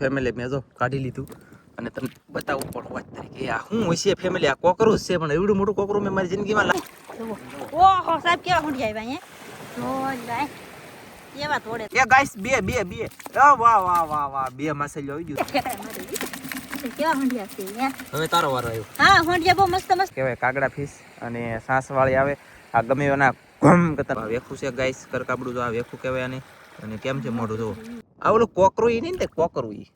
Family મેં જો કાઢી લીધું. અને તમને બતાવવું પણ વાત તરીકે આ શું હોય છે ફેમિલી આ કોકરું જ છે પણ એવડું મોટું કોકરું મેં મારી જિંદગીમાં ઓહો સાહેબ કેવા હુંડી આવ્યા અહીંયા ભાઈ. કેવા તોડે એ ગાઈસ બે બે બે. વાહ વાહ વાહ વાહ. બે માસેલ્યો આવી ગયું. કેવા હુંડિયા છે હવે તારો વારો આવ્યો. હા હુંડિયા બહુ મસ્ત મસ્ત. કહેવાય કાગડા ફિશ અને સાસ વાળી આવે. આ ગમે એના ઘમ કરતા વેખું છે ગાઈસ કરકાબડું તો આ વેખું કહેવાય આને. અને કેમ છે મોઢું જો આ ઓલું કોકરું ઈ નહીં ને કોકરું ઈ.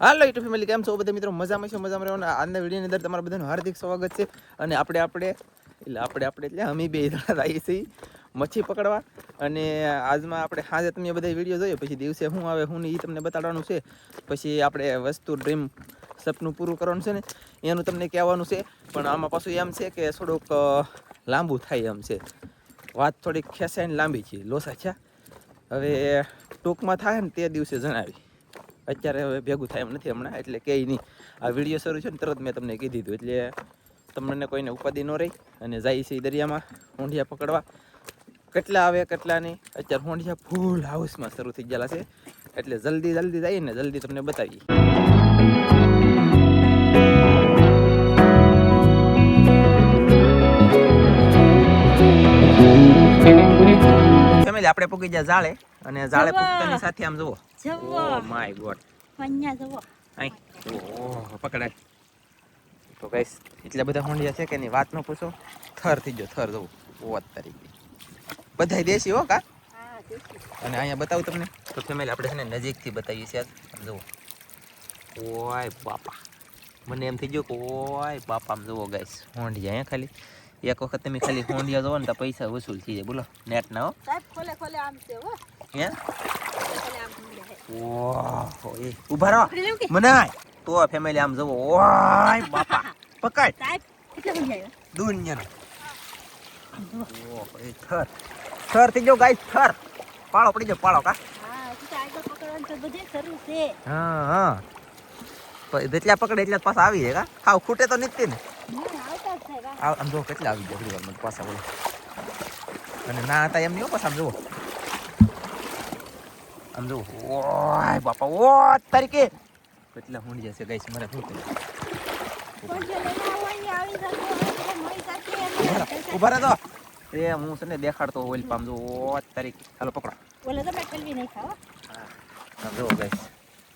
હાલો યુટ્યુબ ફેમિલી કેમ છો બધા મિત્રો? મજામાં છો? મજામાં રહેવાના? આજના વિડીયોની અંદર તમારા બધાનું હાર્દિક સ્વાગત છે. અને આપણે આપણે, એટલે આપણે આપણે એટલે અમે બે જણા આવીએ છીએ મચ્છી પકડવા. અને આજમાં આપણે સાંજે તમે બધા વીડિયો જોઈએ પછી દિવસે શું આવે શું નહીં એ તમને બતાડવાનું છે. પછી આપણે વસ્તુ, ડ્રીમ સપનું પૂરું કરવાનું છે ને, એનું તમને કહેવાનું છે. પણ આમાં પાછું એમ છે કે થોડુંક લાંબુ થાય એમ છે. વાત થોડીક ખેંચાઈને લાંબી છે. લોસા છે હવે ટૂંકમાં થાય ને તે દિવસે જણાવી. અત્યારે હવે ભેગું થાય એમ નથી હમણાં, એટલે કે નહીં. આ વીડિયો શરૂ છે ને તરત મેં તમને કીધી દીધું એટલે તમને કોઈને ઉપાધિ ન રહી અને જાય છે દરિયામાં ઊંઢિયા પકડવા. કેટલા આવે, કેટલા નહીં. અત્યારે હોંડિયા ફૂલ હાઉસમાં શરૂ થઈ ગયેલા છે. એટલે જલ્દી જલ્દી જઈએ ને જલ્દી તમને બતાવીએ. ફેમિલી આપણે પૂગી ગયા જાળે અને જાળે જવા. સાથે આમ જુઓ. Oh my God. અહીંયા અહીં. ઓહ પકડાય. તો ગાઈસ એટલા બધા હોંડિયા છે કે એની વાત ન પૂછો. થર થઈ ગયો થર જવું ઓત તરીકે બધાય દેશી હો કા? અને અહીંયા બતાવું તમને. તો ફેમિલી આપણે છે ને નજીકથી બતાવીએ છીએ જુઓ. ઓય બાપા. મને એમ થઈ ગયું કે ઓય બાપા આમ જુઓ ગાઈસ હોંડિયા હે ખાલી. એક વખત તમે ખાલી હોંડિયા જોવો ને તો પૈસા વસૂલ થઈ જાય. બોલો નેટ ના હો. સાહેબ ખોલે ખોલે આમ છે હો. હે? ખોલે આમ હુંડિયા છે. ઓહો એ. ઊભા રહો. મને તો ફેમિલી આમ જવો. ઓય બાપા. પકડ. દુનિયાનો. ઓહો એ થર. થર થઈ ગયો ગાઈસ થર. પાળો પડી ગયો પાળો કા? હા હા જેટલા પકડે એટલા પાછા આવી જાય કા? ખાવ ખૂટે તો નીકળી ને આમ જો કેટલા આવી ગયા થોડી વાર પાછા બોલો. અને ના હતા એમ નહીં હો પાછા આમ જુઓ. આમ જુઓ. ઓય બાપા ઓ તારીખે. કેટલા હુંડિયા છે ગાઈસ મારા શું કરું પણ જે લઈને આવો અહીંયા આવી જતો હોય તો મળી જશે અને ઊભા રહો તો. એ હું તને દેખાડતો ઓઇલ પામ જો ઓ તારીકે ચાલો પકડો. ઓલે તો મેકલવી નહીં ખાવા. આમ જુઓ ગાઈસ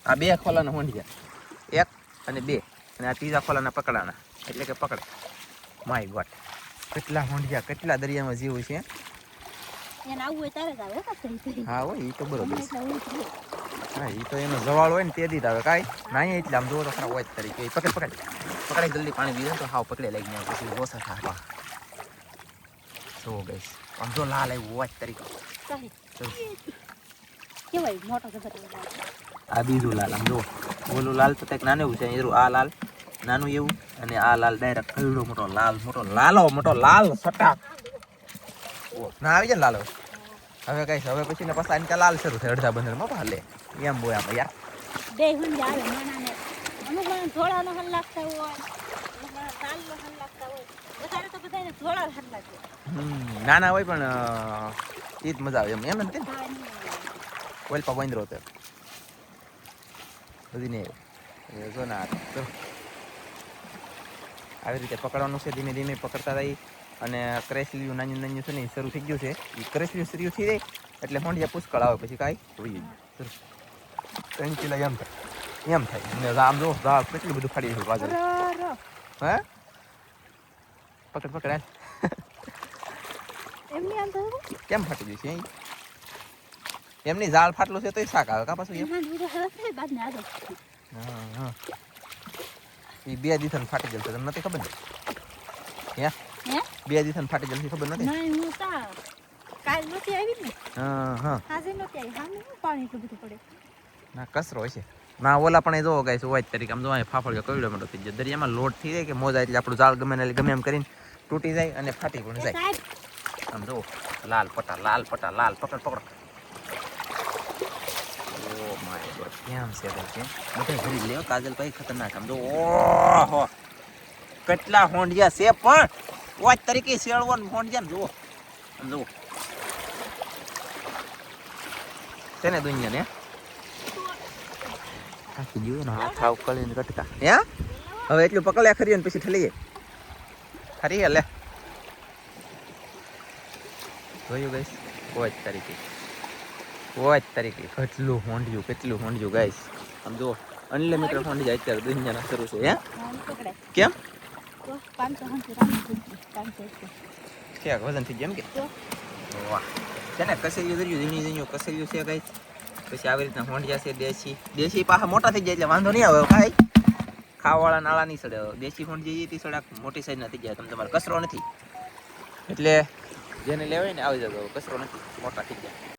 આ બે ખોલાના હોંડિયા. એક અને બે. અને આ ત્રીજા ખોલાના પકડાના. એટલે કે પકડ. My God. કેટલા હોંડિયા કેટલા દરિયામાં જીવ છે? જ હો હોય એ તો બરોબર હું જ એ તો એનો જવાળ હોય ને તે દીધા જ આવે. કાંઈ? ના એટલે આમ જોવો તો ખરા હોય તરીકે. પકડ પકડ. પકડાઈ જલ્દી પાણી પીવે તો હાવ પકડે લઈ ગયા. પછી ઓછા થાય જુઓ ગઈશ આમ જો લાલ આવ્યું હોય તરીકે. આ બીજું લાલ આમ જુઓ. ઓલું લાલ તો કંઈક નાનું છે આ લાલ. નાનું એવું. અને આ લાલ ડાયરેક્ટ કઈડો મોટો લાલ મોટો લાલો મોટો લાલ સટાક ના આવી જાય ને લાલ. હવે કઈ હવે પછી ને ત્યાં લાલ શરૂ થાય અડધા બંદરમાં હાલે એમ બોય આમ યાર. બે હુંડી આવે નાનાને અમુક મને ધોળાનો હલ લાગતા હોય અમુક મને તાલનો હલ લાગતા હોય. વધારે તો બધાને ધોળા હલ લાગે. હમ, નાના હોય પણ એ જ મજા આવે એમ એમ ને. ઓઇલ પા બંધ રહ્યો બધી નહીં આવ્યો જો ના આવી રીતે પકડવાનું છે ધીમે ધીમે પકડતા રહી અને ક્રેસલિયું નાનું નાનું છે ને શરૂ થઈ ગયું છે. એ ક્રેસલિયું શરૂ થઈ જાય એટલે હોંડિયા પુષ્કળ આવે પછી કાંઈ હોઈ જાય ત્રણ કિલો એમ થાય. એમ થાય. અને આમ જો રા કેટલું બધું ફાડી દીધું બાજુ. હે? પકડ પકડ. એમની આમ કેમ ફાટી ગયું છે અહીં? એમની ઝાડ ફાટલું છે તો શાક આવે. કા પાછું એમ. હા હા. એ બે દિવસ ફાટી જશે તમને નથી ખબર ને? હે? બે દિવસ ફાટી જશે ખબર નથી? નહીં, હું તા કાલ આવી ને. હા હા. આજે નહોતી આવી. હામે હું પાણી એટલું બધું પડે. ના કચરો હશે. ના ઓલા પણ એ જોવો ગાઈસ હોય તરીકે. આમ જો ફાફળ કવડો મોટો થઈ જાય દરિયામાં લોટ થઈ જાય કે મોજા એટલે આપણું જાળ ગમે ને ગમે એમ કરીને તૂટી જાય અને ફાટી પણ જાય. આમ જો લાલ પટા લાલ પટા લાલ પકડ પકડો. માય ગોડ કેમ છે ભાઈ કેમ? બધા ભરી લ્યો, કાજલ ભાઈ ખતરનાક આમ ઓહો. કેટલા હોંડિયા છે પણ. વાચ તરીકે શેળવો ને હોંડિયા ને જુઓ. આમ જુઓ. ને દુનિયા ને થાકી ગયો ને હાથ આવ કળીને કટકા હે? હવે એટલું પકડ્યા ખરી ને પછી ઠલીએ. ખરી હલે જોયું ગઈશ વાચ તરીકે. વાચ તરીકે કેટલું હોંડિયું કેટલું હોંડિયું ગાઈસ આમ જુઓ અનલિમિટેડ જાય અત્યારે દુનિયાના શરૂ છે હે? કેમ? કે વજન થઈ ગયા એમ કે? વાહ. છે ને કસેરીયું દરિયું ઝીણી ઝીણ્યું કસેરીયું છે ગાઈસ પછી આવી રીતના હોંડિયા છે દેશી. દેશી પાછા મોટા થઈ જાય એટલે વાંધો નહીં આવે કાંઈ ખાવાવાળા નાળા નહીં સડે. દેશી હોંડિયા એ સડાક મોટી સાઈઝના થઈ જાય તમે તમારે કચરો નથી. એટલે જેને લેવાય ને આવી જતો કચરો નથી. મોટા થઈ જાય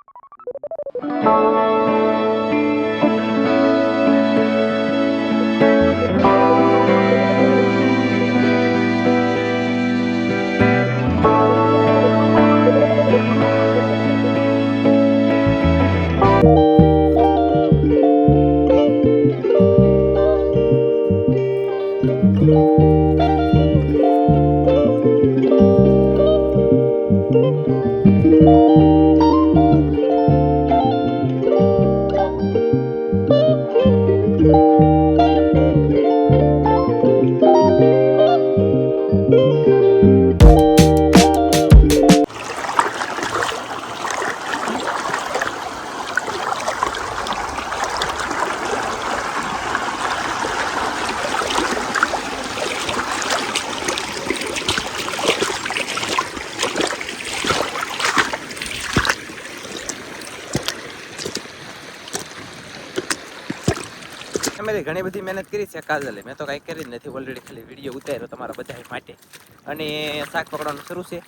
અમે ઘણી બધી મહેનત કરી છે કાજલે. મેં તો કાંઈ કરી જ નથી. ઓલરેડી ખાલી વીડિયો ઉતાર્યો તમારા બધા માટે. અને શાક પકડવાનું શરૂ છે.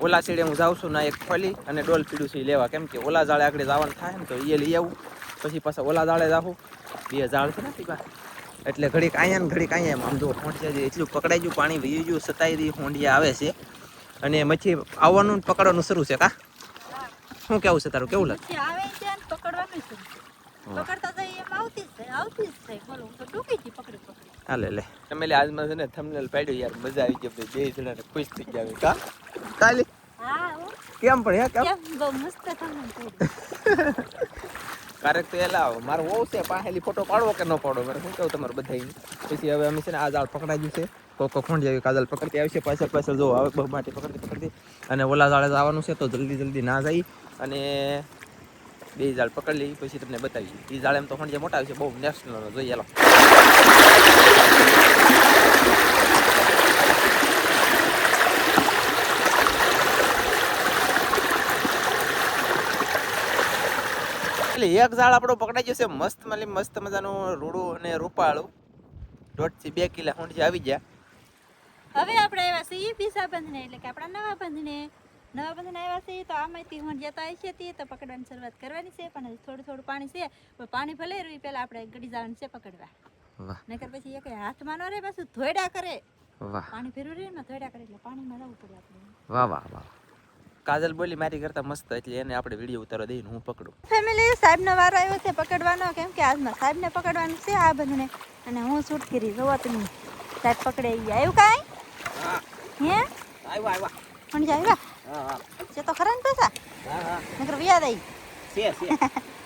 ઓલા સીડે હું જાઉં છું ના એક ખોલી અને ડોલ પીડું છે લેવા. કેમ કે ઓલા જાળે આગળ જવાનું થાય ને તો એ લઈ આવું. પછી પાછા ઓલા જાળે જાઉં બે જાળ છે નથી બા એટલે ઘડીક અહીંયા ને ઘડીક અહીંયા આમ જો હોંડિયા જે એટલું પકડાઈ ગયું પાણી વહી ગયું સતાઈ દી હોંડિયા આવે છે. અને મચ્છી આવવાનું પકડવાનું શરૂ છે કા? શું કેવું છે તારું? કેવું લાગે? પકડવાનું આવતી જ આવતી જ જાય બોલો તો ડૂબી ગઈ પકડી પકડી. હાલે લે. તમે આજમાં છે ને થંબનેલ પાડ્યું યાર મજા આવી ગઈ બે જણા ખુશ થઈ ગયા કા કાલે? હા કેમ પણ હે કેમ? બહુ મસ્ત થંબનેલ કારક તો એલા મારો વહુ છે પાહેલી ફોટો પાડવો કે ન પાડો મારે શું કહું તમારે બધાય પછી હવે અમે છે ને આ જાળ પકડાઈ ગયું છે. કોકો ખોંડી આવી કાજલ પકડતી આવશે પાછળ પાછળ જો આવે બહુ માટે પકડતી પકડતી. અને ઓલા જાળે જવાનું છે તો જલ્દી જલ્દી ના જાય. અને બે જાળ પકડી લઈ પછી તમને બતાવી એ જાળ એમ તો ખોંડિયા મોટા છે, બહુ નેશનલ જોઈએ હાલો એટલે એક ઝાડ આપણો પકડાઈ જશે મસ્ત મળી મસ્ત મજાનું રૂડું અને રૂપાળું. દોઢથી બે કિલા ઊંડી આવી ગયા. હવે આપણે આવ્યા છીએ પીસા બંધને એટલે કે આપણા નવા બંધને નવા બંધને આવ્યા છે તો આમાંથી હું જતા હશે તે તો પકડવાની શરૂઆત કરવાની છે પણ હજી થોડું થોડું પાણી છે પણ પાણી ભલે રહ્યું પહેલાં આપણે ગડી જવાનું છે પકડવા. વાહ. નકર પછી એક હાથમાં ન રહે પાછું ધોયડા કરે. પાણી ફેરવું રહે ને ધોયડા કરે એટલે પાણીમાં જવું પડે આપણે. વાહ વાહ વાહ. કાજલ બોલી મારી કરતા મસ્ત એટલે એને આપણે વીડિયો ઉતારવા દઈને હું પકડું. ફેમિલી સાહેબનો વારો આવ્યો છે પકડવાનો કેમ કે આજમાં સાહેબને પકડવાનું છે આ બંધને. અને હું શૂટ કરી જોવા તમે સાહેબ પકડે આવ્યું કાંઈ? હા. આવ્યા આવ્યા. પણ જાય આવ્યા? હા હા. છે તો ખરા ને પૈસા હા હા. નકર વ્યાજ આવી છે છે.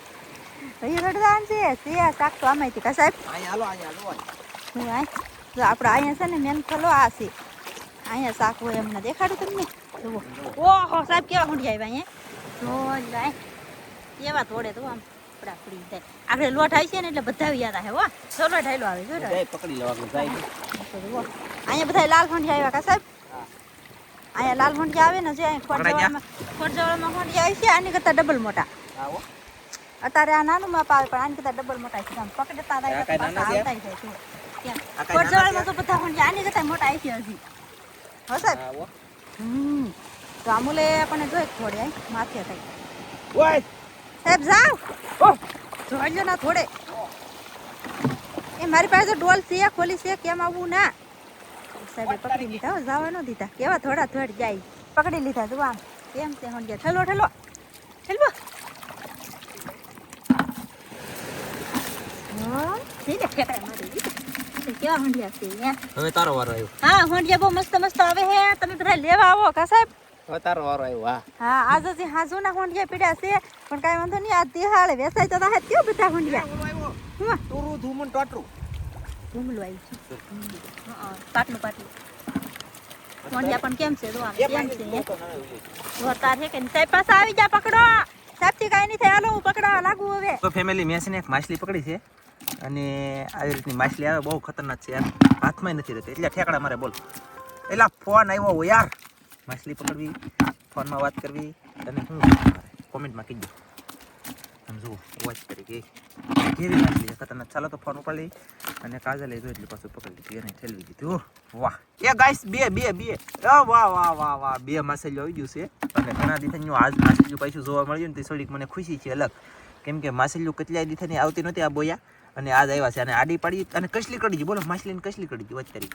ભાઈ રડદાન છે છે શાક તો આમાંથી કા સાહેબ? અહીંયા હાલો અહીંયા હાલો હું આ જો આપણે અહીંયા છે ને મેન ખોલો આ છે. અહીંયા શાક હોય એમને દેખાડું તમને? જુઓ. ઓહો સાહેબ કેવા મૂંઢી આવ્યા અહીંયા? જો જાય કેવા તોડે તો આમ પડા પડી જાય. આપણે લોટ આવી છે ને એટલે બધા યાદ આવે હો ચલો ઢાઈલો આવે જો પકડી લેવા જાય અહીંયા બધા લાલ ફંડી આવ્યા કા સાહેબ. અહીંયા લાલ ફંડી આવે ને જે ગયા? ખોટજવાળામાં ખોટજવાળામાં આવી છે આની કરતાં ડબલ મોટા. અત્યારે આ નાનું માપ આવે પણ આની કરતાં ડબલ મોટા છે. આમ પકડતા થાય? આવતા જાય છે. ખોટજવાળામાં તો બધા ફંડી આની કરતાં મોટા આવી છે હજી. હો સાહેબ? આવો. હમ. તો આમુલે આપણને જોઈ થોડે માથે થાય સાહેબ જાઓ. જોઈ લો ના થોડે. એ મારી પાસે તો ડોલ છે ખોલી છે કેમ આવવું ના? સાહેબે પકડી લીધા. હો જવા ન દીધા. કેવા થોડા થોડ જાય. પકડી લીધા તું આમ કેમ તે હોંડિયા ગયા ઠલો ઠલો હોંડિયા હવે તારો વારો આવ્યો. હા હોંડિયા બહુ મસ્ત મસ્ત આવે હે. તમે બધા લેવા આવો કા સાહેબ? હવે તારો વારો આવ્યો હા. હા આજે જે હાજુના હોંડિયા પીડ્યા છે પણ કાંઈ વાંધો નહીં આ દિહાળે વેસાય તો કેવું બધા હોંડિયા તુરું ધૂમન ટોટરું. છે. પાટલું પાટલું. પણ કેમ છે? જો કેમ છે હે? છે. કે નહીં? સાહેબ પાસે આવી જા પકડો. સાહેબથી કાંઈ નહીં થાય. હાલો હું પકડાવા લાગુ હવે. તો ફેમિલી મેં છે ને એક માછલી પકડી છે. અને આવી રીતની માછલી આવે બહુ ખતરનાક છે યાર. હાથમાં નથી રહેતી. એટલે ઠેકડા મારે બોલ. એટલે ફોન આવ્યો યાર. માછલી પકડવી ફોનમાં વાત કરવી. તમે શું કોમેન્ટમાં કીધું આમ જુઓ વોચ તરીકે કેવી માછલી છે ખતરનાક. ચાલો તો ફોન ઉપાડી લઈ અને કાજલ દો એટલે પાછું પકડી લીધું, એને ઠેલવી દીધું વાહ. એ ગાઈસ બે બે બે. વાહ વાહ વાહ વાહ. બે માછલીઓ આવી ગયું છે. અને ઘણા દિવસનું આજ માછલીઓ પાછું જોવા મળ્યું ને તે થોડીક મને ખુશી છે અલગ. કેમ કે માછલીઓ કેટલાય દિવસની આવતી નહોતી આ બોયા. અને આજ આવ્યા છે. અને આડી પાડી અને કસલી કરી દીધી. બોલો, માછલીને કસલી કરી દીધી કરી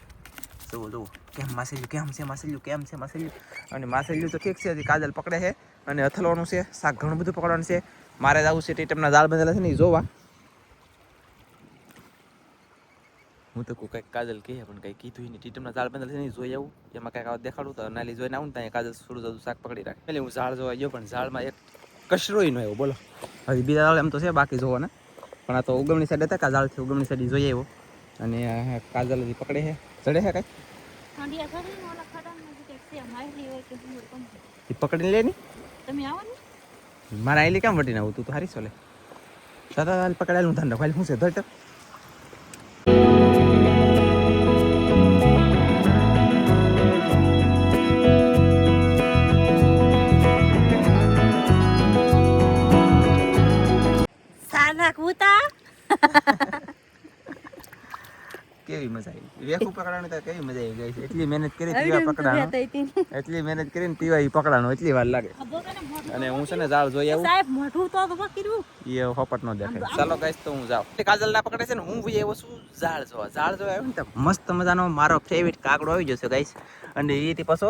જુઓ જુઓ. કેમ માસેલ્યું કેમ છે માસેલ્યું કેમ છે માસેલ્યું અને માસેલ્યું તો ઠીક છે કાજલ પકડે છે. અને અથલવાનું છે, શાક ઘણું બધું પકડવાનું છે. મારે જવું છે ટીટમના જાળ બાંધેલા છે ને એ જોવા. હું તો કહું કંઈક કાજલ કહે પણ કંઈ કીધું નહીં. ટીટમના જાળ બંધેલા છે ને જોઈ આવું. એમાં કંઈક આવા દેખાડું તો નાલી જોઈને આવું ને ત્યાં કાજલ થોડું થોડું શાક પકડી રાખે. એટલે હું ઝાડ જોવા ગયો પણ ઝાડમાં એક કચરોય ન આવ્યો બોલો. હજી બીજા ઝાડ એમ તો છે બાકી જોવાના. પણ આ તો ઉગમણી સાઈડ હતા કાજલથી ઉગમણી સાઈડ જોઈ આવ્યો. અને આ કાજલ હજી પકડે છે. ચડે છે કાંઈ? જે પકડીને લે ની. તમે આવો ને. મારા આઈલી કેમ વટીને આવું તું? તો હારી સોલે દાદા હાલ પકડાયેલું ધંધો ખાલી શું છે કૂતા. કેવી મજા આવી વેખું પકડવાનું તો કેવી મજા આવી ગઈ છે. એટલી મહેનત કરી તીવા પકડાનું. એટલી મહેનત કરીને તીવા ઈ એટલી વાર લાગે. અને હું છે ને ઝાડ જોઈ આવું. સાહેબ મોઢું તો તો એ હોપટ નો દેખે ચાલો ગાઈસ તો હું જાઉં. કાજલ ના પકડે છે ને હું ભઈ એવો છું ઝાડ જોવા. ઝાડ જોવા આવ્યો ને તો મસ્ત મજાનો મારો ફેવરિટ કાગડો આવી જશે ગાઈસ અને એ થી પાછો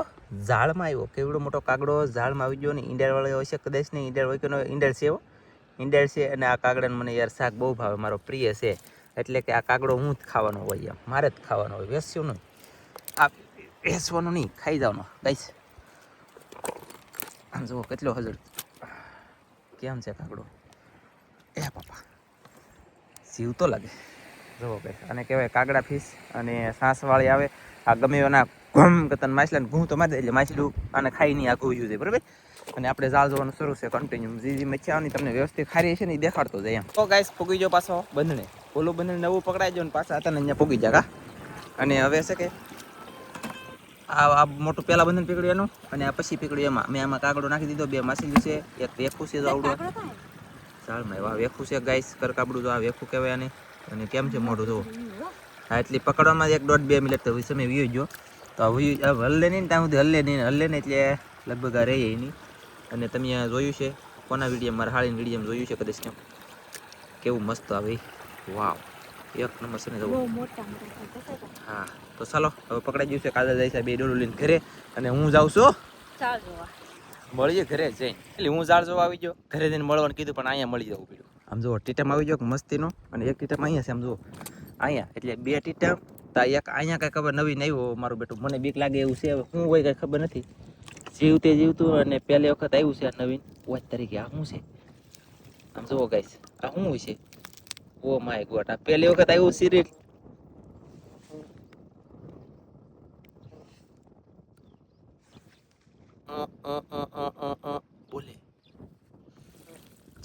ઝાડમાં આવ્યો. કેવડો મોટો કાગડો ઝાડમાં આવી ગયો ને ઈંડેર વાળો હોય છે કદાચ ને ઈંડેર હોય કે ઈંડેર છે એવો ઈંડેર છે અને આ કાગડાને મને યાર શાક બહુ ભાવે મારો પ્રિય છે. એટલે કે આ કાગડો હું જ ખાવાનો હોય એમ. મારે જ ખાવાનો હોય, વેસ્યું નહીં. આ વેસવાનું નહીં, ખાઈ જવાનો. આમ જુઓ કેટલો હજર કેમ છે કાગડો? એ પપ્પા જીવતો લાગે. જુઓ ભાઈ અને કહેવાય કાગડા ફીસ અને સાસવાળી આવે. આ ગમે એના ઘમ કતન માછલાને ઘૂં તો મારી દે એટલે માછલું અને ખાઈ નહીં આખું ઉજવું છે, બરાબર? અને આપણે જાળ જોવાનું શરૂ છે કન્ટિન્યુ જે જે મચ્છી તમને વ્યવસ્થિત ખારી છે ને દેખાડતો જાય એમ. તો ગાઈસ ફૂકી જો પાછો બંધને. ઓલું બંધને નવું પકડાઈ જાય ને પાછા હતા ને અહીંયા પૂગી જા અને હવે છે કે આ આ મોટું પેલા બંધન પીકડ્યું એનું અને આ પછી પીકડ્યું એમાં. મેં આમાં કાગડો નાખી દીધો બે માસી છે એક વેખું છે જો આવડું. ચાલમાં એવા. વેખું છે ગાઈસ કરકાબડું તો આ વેખું કહેવાય આને. અને કેમ છે મોઢું જુઓ. હા એટલી પકડવામાં એક દોઢ બે મિનિટ તો સમય વીયો ગયો. તો આ હલ્લે નહીં ને ત્યાં સુધી હલ્લે નહીં હલ્લે નહીં એટલે લગભગ આ રહે નહીં. અને તમે જોયું છે કોના વીડિયો મારા હાળીની વીડિયો જોયું છે કદાચ કેમ? કેવું મસ્ત આવે વાવ. એક નંબર છે ને જવું. હા તો ચાલો હવે પકડાઈ ગયું કાદા કાલે જાય છે બે ડોલું લઈને ઘરે અને હું જાઉં છું. મળીએ ઘરે જઈને. એટલે હું ઝાડ જોવા આવી ગયો. ઘરે જઈને મળવાનું કીધું પણ અહીંયા મળી જવું પડ્યું. આમ જુઓ ટીટમ આવી ગયો મસ્તીનો. અને એક ટીટમ અહીંયા છે આમ જુઓ. અહીંયા એટલે બે ટીટમ તો એક અહીંયા કાંઈ ખબર નવી નહીં આવ્યો મારું બેટું. મને બીક લાગે એવું છે હું હોય કાંઈ ખબર નથી. જીવતે જીવતું અને પહેલી વખત આવ્યું છે આ નવીન. વોચ તરીકે આ શું છે? આમ જુઓ ગાઈસ આ શું હોય છે? ઓ માય ગોડ, આ પહેલી વખત આવ્યું સિરિયલ. બોલે.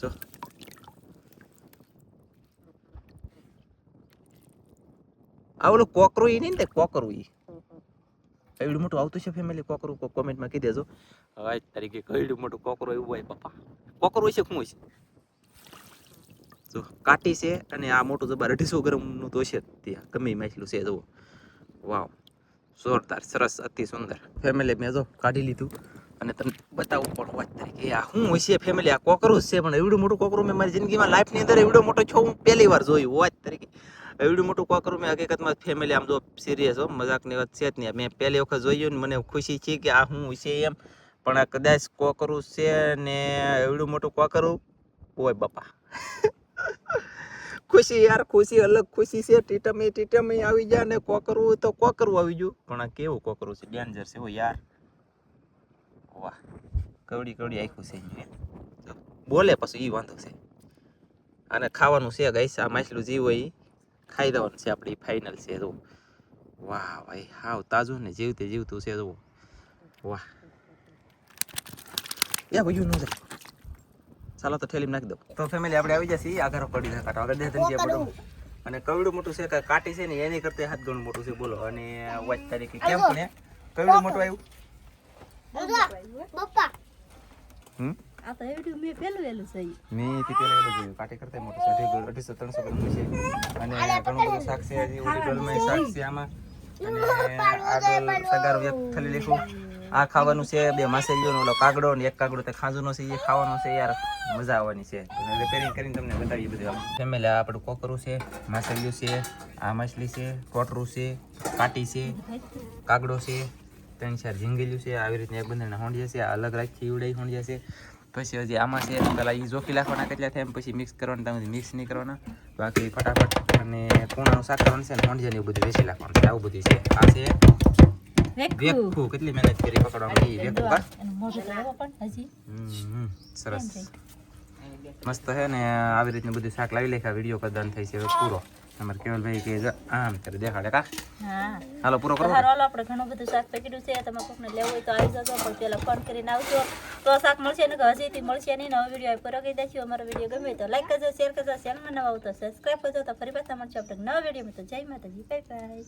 જો. આ ઓલું કોકરું ઈ નહીં ને કોકરું ઈ. કઈડું મોટું આવતું છે ફેમિલી કોકરું? કોમેન્ટમાં કહી દેજો હવે તરીકે કઈડું મોટું કોકરો એવું હોય પપ્પા. કોકરું છે શું હોય છે જો કાટી છે અને આ મોટું જબર અઢીસો ગ્રામનું તો છે ત્યાં, ગમે માછલું છે જુઓ. વાવ, જોરદાર, સરસ, અતિ સુંદર. ફેમિલી મેં જો કાઢી લીધું અને તમને બતાવવું પણ વાત તરીકે, આ શું હોય ફેમિલી આ કોકરોચ છે, પણ એવડું મોટું કોકરું મેં મારી જિંદગીમાં લાઈફની અંદર એવડો મોટો છો, હું પહેલી વાર જોયું વાત તરીકે. એવડું મોટું કોકરું મેં હકીકતમાં ફેમિલી આમ જો સિરિયસ હો, મજાકની વાત છે જ નહીં. મેં પહેલી વખત જોયું ને મને ખુશી છે કે આ શું છે એમ. પણ આ કદાચ કોકરું છે ને એવડું મોટું કોકરું, ઓય બાપા. ખુશી યાર, ખુશી અલગ ખુશી છે, ટીટમી ટીટમી આવી જાય ને કોકરું તો કોકરું આવી ગયું. પણ આ કેવું કોકરું છે? ડેન્જર છે હો યાર. વાહ, કવડી કવડી આખું છે બોલે પછી, ઈ વાંધો છે. અને ખાવાનું છે ગાઈસ, આ માછલું જીવ હોય ખાઈ દેવાનું છે આપણે ફાઇનલ છે, જો. વાહ ભાઈ, હાવ તાજું ને જીવતે જીવતું છે, જો. વાહ. યા ભાઈ નું જાય ચાલો તો ઠેલી નાખી દઉં. તો ફેમિલી આપણે આવી જશે આગળ પડી જાય. કાઢો આગળ દેખન છે આપણું અને કવડું મોટું છે કે કાટી છે ને એની કરતા હાથ ગણું મોટું છે બોલો. અને વાચ તારીખે કેમ પણ? કવડું મોટું આવ્યું? હમ? આ તો એવડું મેં પેલું વેલું છે ઈ. થી પેલા એનું જોયું. કાટી કરતા મોટું છે. અઢી અઢીસો ત્રણસો ગ્રામનું છે. અને ઘણું બધું શાક છે હજી ઓરિજિનલમાં શાક છે. આમાં. અને આગળ સગારું એક થલી લીખું. આ ખાવાનું છે, બે માસેલીઓ ઓલો કાગડો ને એક કાગડો તે ખાંજુનો છે, એ ખાવાનો છે, યાર મજા આવવાની છે. રિપેરિંગ કરીને તમને બતાવીએ બધું ફેમિલી આ આપણું કોકરું છે માસેલિયું છે, આ માછલી છે ટોટરું છે, કાટી છે, કાગડો છે, ત્રણ ચાર ઝીંગેલું છે, આવી રીતના એક બંને હોંડિયા છે, આ અલગ રાખી ઉડાઈ હોંડિયા છે. પછી હજી આમાં છે, પેલા એ જોખી નાખવાના કેટલા થાય પછી મિક્સ કરવાના, તમે મિક્સ નહીં કરવાના. બાકી ફટાફટ અને પૂણાનું શાક છે ને હોંડિયા ને એવું બધું વેચી નાખવાનું છે, આવું બધું છે. આ છે વેખું કેટલી મહેનત કરી પકડવા માટે ઈ કા? મોઢું તો પણ હજી. સરસ. મસ્ત હે ને આવી રીતનું બધું શાક લાવી લેખા. વીડિયો કદાન થઈ છે પૂરો. તમારે કેવલભાઈ કે આમ કરે દેખાડે કા? હા. હાલો પૂરો કરો. હાલો આપણે ઘણું બધું શાક પકડ્યું છે. તમે કોકને લેવું હોય તો આવી જજો પણ પેલા ફોન કરીને આવજો. તો શાક મળશે ને કે હજીથી મળશે નહીં. નવો વીડિયો પૂરો કહી દેજો અમારો વીડિયો ગમે તો લાઈક કરજો શેર કરજો ચેનલમાં નવા તો સબસ્ક્રાઈબ કરજો. તો ફરી પાછા મળશે આપણે નવા વિડીયોમાં. તો જય માતાજી. Bye bye